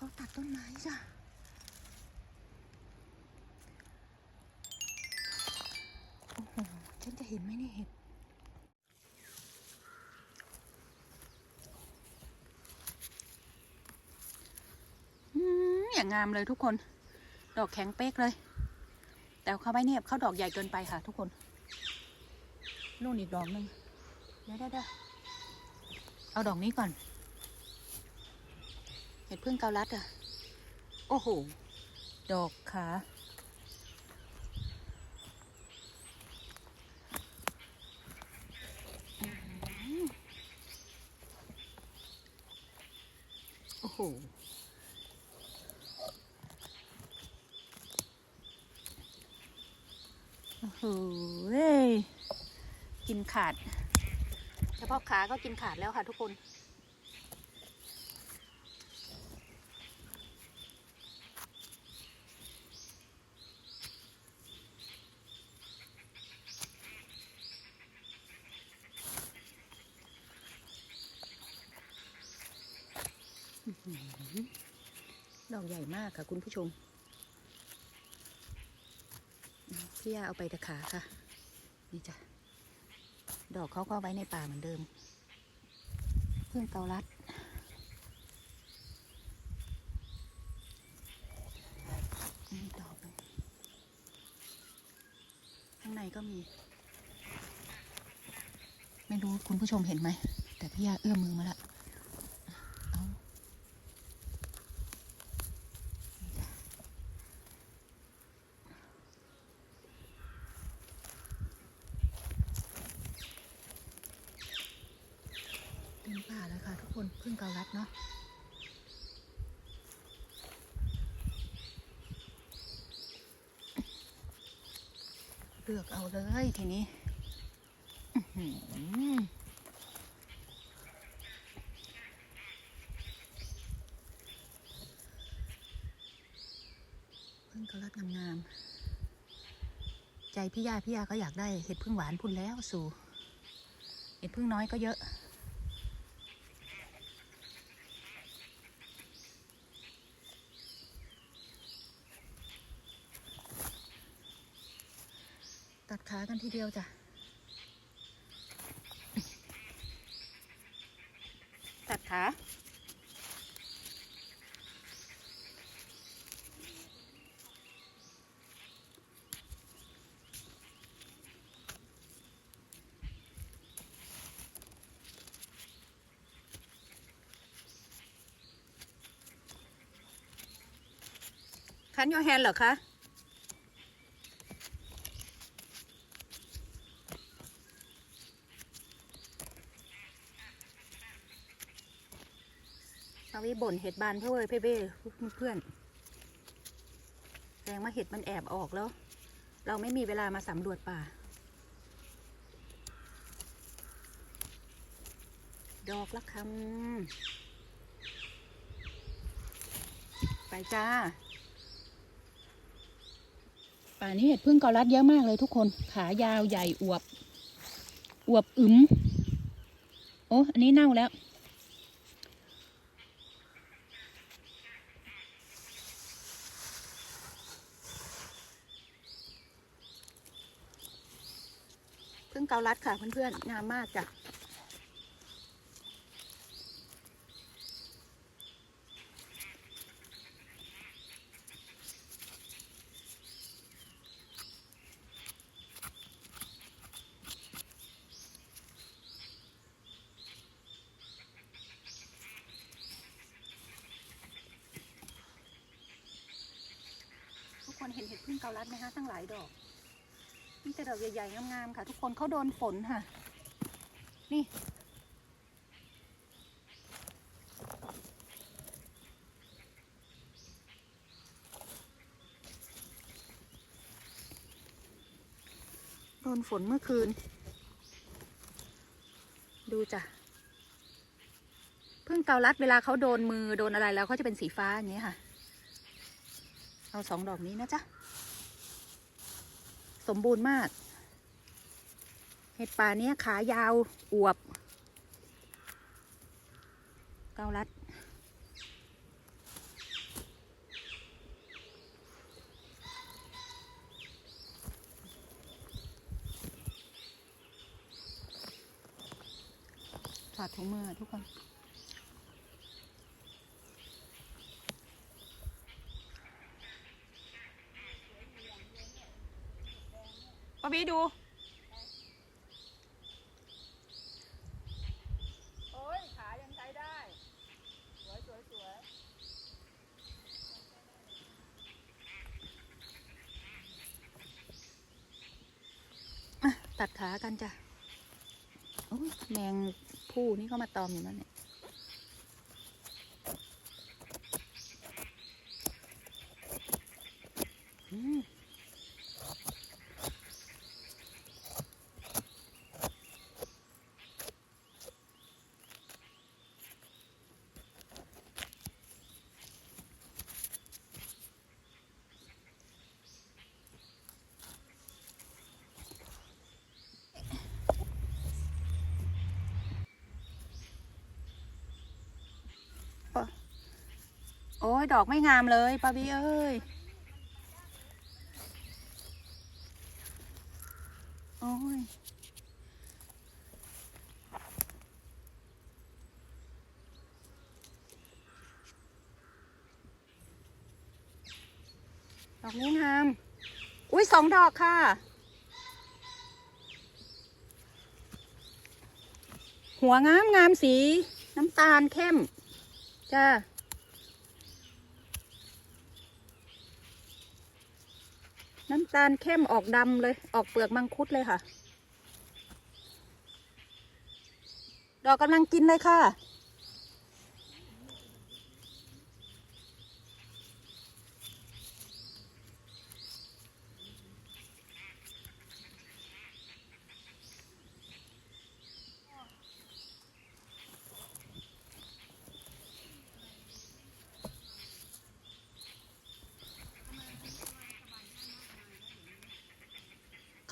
เขาตัดต้นไม้จ้ะโอ้โหฉันจะเห็นไหมเนี่ยเห็ดอืมอย่างงามเลยทุกคน ดอกแข็งเป๊กเลย แต่เขาไม่เนี่ยเขาดอกใหญ่เกินไปค่ะทุกคนนู่นอีกดอกหนึ่งเดี๋ยวเดี๋ยวเดี๋ยวเอาดอกนี้ก่อน เห็ดพึ่งเกาลัดอะ โอ้โห ดอกขาอืมโอ้โห โอ้โหเว้ยกินขาด เฉพาะขาก็กินขาดแล้วค่ะทุกคน ดอกใหญ่มากค่ะคุณผู้ชม พี่ยาเอาไปต่ขาค่ะ นี่จ้ะ ดอกเขาก็ไว้ในป่าเหมือนเดิม เพื่อนเกาลัด นี่ดอกหนึ่งข้างในก็มี ไม่รู้คุณผู้ชมเห็นไหม แต่พี่ยาเอื้อมมือมาละเอานี่จ้ะ เต็มป่าเลยค่ะทุกคนพึ่งเกาลัดเนาะเลือกเอาเลยทีนี้พึ่งกระลัดงามๆ ใจพี่ยาพี่ยาก็อยากได้เห็ดพึ่งหวานพุ่นแล้วสู่ เห็ดพึ่งน้อยก็เยอะากันทีเดียวจ้ะตัดขาคันโยแฮนเหรอคะ อ้บ่นเห็ดบานเพื่อเพ่เบ้เพื่อนแสดงว่าเห็ดมันแอบออกแล้ว เราไม่มีเวลามาสำรวจป่า ดอกละคำไปจ้า ป่านี้เห็ดพึ่งเกาลัดเยอะมากเลยทุกคน ขายาวใหญ่อวบ อวบอึมโอ้อันนี้เน่าแล้ว เกาลัดค่ะเพื่อนๆงามมากจ้ะทุกคนเห็นเห็ดพึ่งเกาลัดไหมคะตั้งหลายดอก แต่ดอกใหญ่ๆงามๆค่ะ ทุกคนเขาโดนฝนค่ะ นี่ โดนฝนเมื่อคืน ดูจ้ะพึ่งเกาลัดเวลาเขาโดนมือโดนอะไรแล้วเขาจะเป็นสีฟ้าอย่างนี้ค่ะ เอาสองดอกนี้นะจ๊ะ สมบูรณ์มาก เห็ดป่าเนี้ยขายาวอวบ เกาลัด ถอดถุงมือทุกคนาบีดู โอ้ยขายังใช้ได้ สวยสวยสวยอะตัดขากันจ้ะโอ้ยแมงผู้นี่ก็มาตอมอยู่นั่นเนี่ยอืมโอ้ยดอกไม่งามเลยป้าบีเอ้ยโอ้ยดอกนี้งาม อุ้ยสองดอกค่ะ หัวงามงามสี น้ำตาลเข้ม จ้า น้ำตาลเข้มออกดำเลย ออกเปลือกมังคุดเลยค่ะ ดอกกำลังกินเลยค่ะ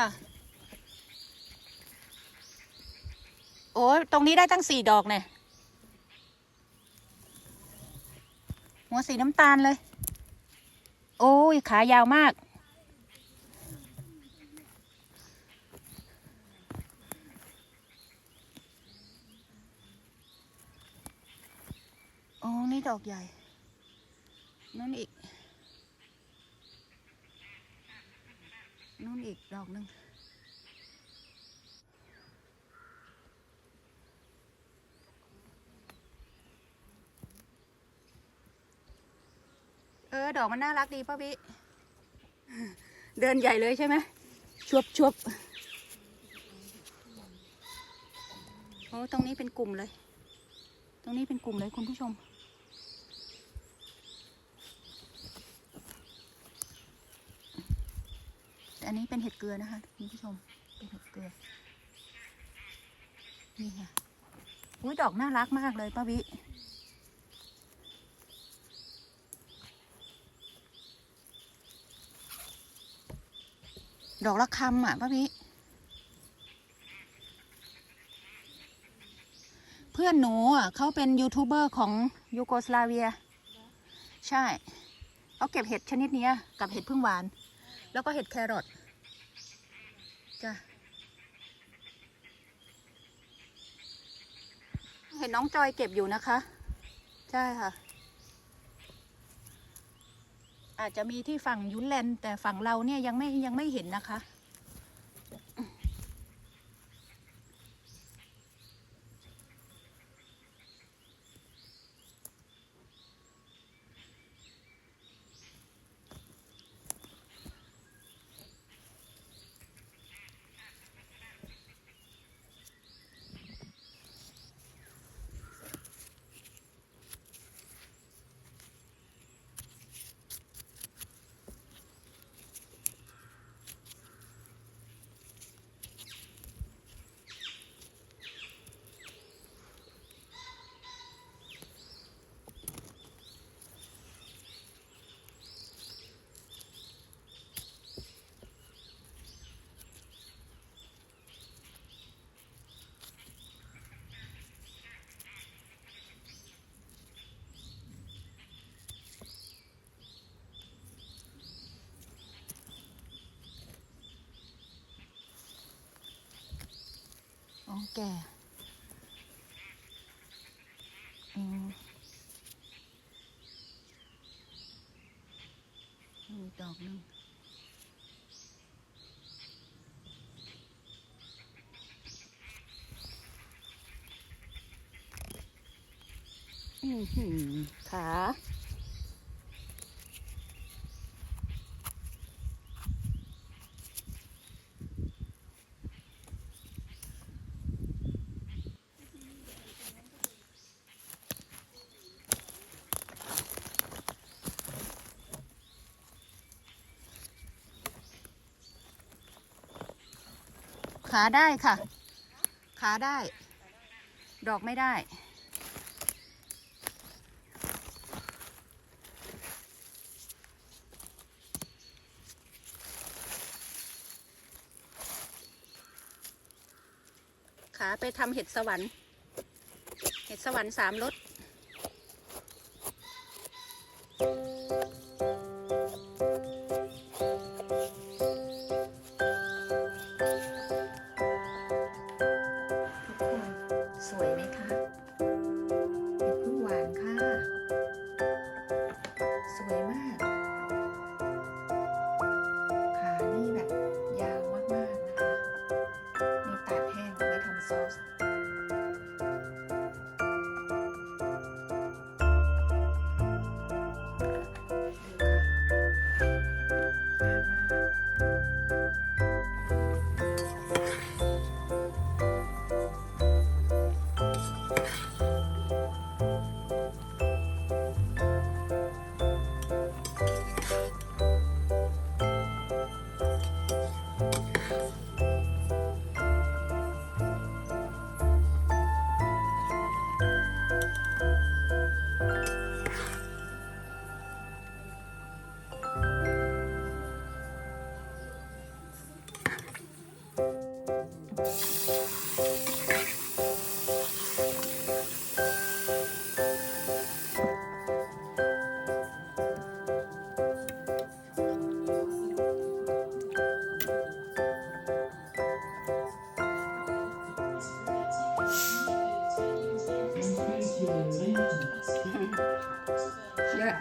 ค่ะ โอ้ยตรงนี้ได้ตั้งสี่ดอกเนี่ยหัวสีน้ำตาลเลย โอ้ยขายาวมาก โอ้นี่ดอกใหญ่ นั่นอีก นู่นอีกดอกหนึ่งเออ ดอกมันน่ารักดีป้าบิเดินใหญ่เลยใช่ไหมชวบชวบโอ้ตรงนี้เป็นกลุ่มเลย ตรงนี้เป็นกลุ่มเลยคุณผู้ชม แต่ อันนี้เป็นเห็ดเกลือนะคะคุณผู้ชม เป็นเห็ดเกลือ นี่ค่ะอุ้ยดอกน่ารักมากเลยป้าวิดอกละคำอะป้าวิเพื่อนหนูอะเขาเป็นยูทูบเบอร์ของยูโกสลาเวีย ใช่เขาเก็บเห็ดชนิดนี้กับเห็ดพึ่งหวาน แล้วก็เห็ดแครอทจ้ะ เห็นน้องจอยเก็บอยู่นะคะ ใช่ค่ะ อาจจะมีที่ฝั่งยุนแลนแต่ฝั่งเราเนี่ยยังไม่ยังไม่เห็นนะคะ อ๋อแก่มีดอกนึงอืมขา ขาได้ค่ะ ขาได้ ดอกไม่ได้ ขาไปทำเห็ดสวรรค์ เห็ดสวรรค์สามรส เยอะ